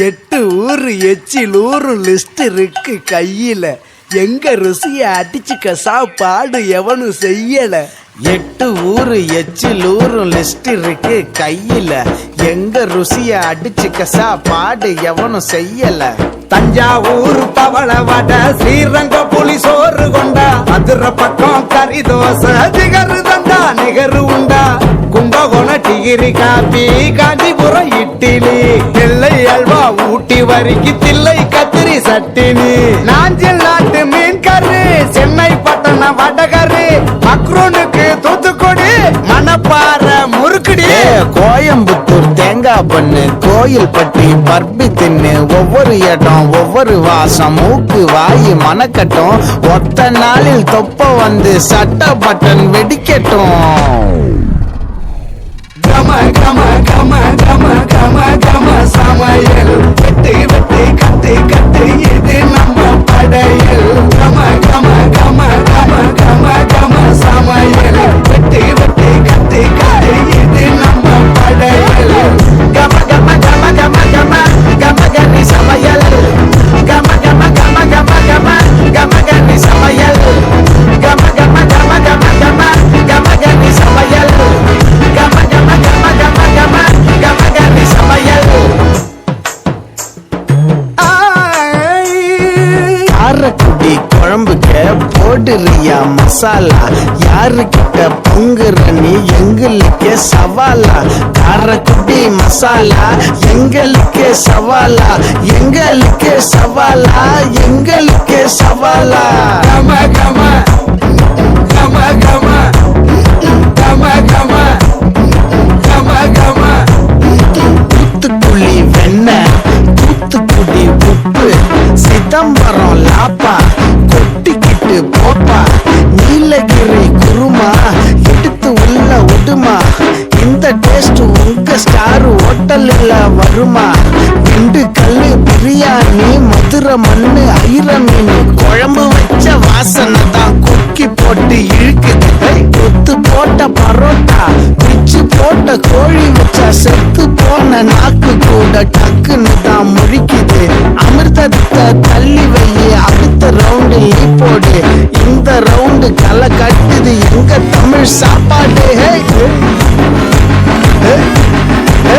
எட்டு ஊர் எச்சில் ஊரு லிஸ்ட் இருக்கு கையில. எங்க ருசிய அடிச்சுக்க பாடு எவனும் செய்யல. எட்டு ஊரு எச்சில் ஊரு லிஸ்ட் இருக்கு கையில. எங்க ருசிய அடிச்சுக்க பாடு எவனும் செய்யல. தஞ்சாவூர் பவள வட ஸ்ரீரங்க புலி சோறு கொண்டா மதுரை பக்கம் கறி தோசை திகரு தந்தா நிகரு உண்டா. கும்பகோண டிகிரி காப்பி காஞ்சிபுரம் இட்லி நெல்லை அல்வா ஊட்டி வரிக்கு தில்லை கத்திரி சட்டினி நாஞ்சில் நாட்டு மீன் கறி சென்னை பட்டணம் வடகரு அக்ரோனுக்கு தூத்துக்குடி மணப்பாறை முறுக்குடி. கோயம்புத்தூர் தேங்காய் பண்ணு கோயில் பட்டி பர்பி தின்னு ஒவ்வொரு இடம் ஒவ்வொரு வாசம் மூக்கு வாய் மணக்கட்டும் ஒத்த நாளில் தொப்ப வந்து சட்ட பட்டன் வெடிக்கட்டும். கம கம கம கம கம போடுறியா மசாலா? யாருக்கிட்ட பொங்குற நீ? எங்களுக்கு சவாலா. காரக்குடி மசாலா எங்களுக்கு சவாலா. எங்களுக்கு சவாலா எங்களுக்கு சவாலா. கம கம குருமா. ரெண்டு கல்லு பிரியாணி மதுரை மண்ணு ஐர மீன். குழம்பு வச்ச வாசனை தான் குக்கி போட்டு இழுக்குது. கொத்து போட்ட பரோட்டா பிச்சு போட்ட கோழி வச்சா செத்து போன நாக்கு கூட டக்குன்னு தான் முழிக்குது. அமிர்தத்தை தள்ளி வை அடுத்த ரவுண்டு நீ போடு. இந்த ரவுண்டு கலை கட்டுது எங்க தமிழ் சாப்பாடு. ஹே, ஹே, ஹே,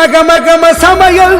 மகமகம சமையல்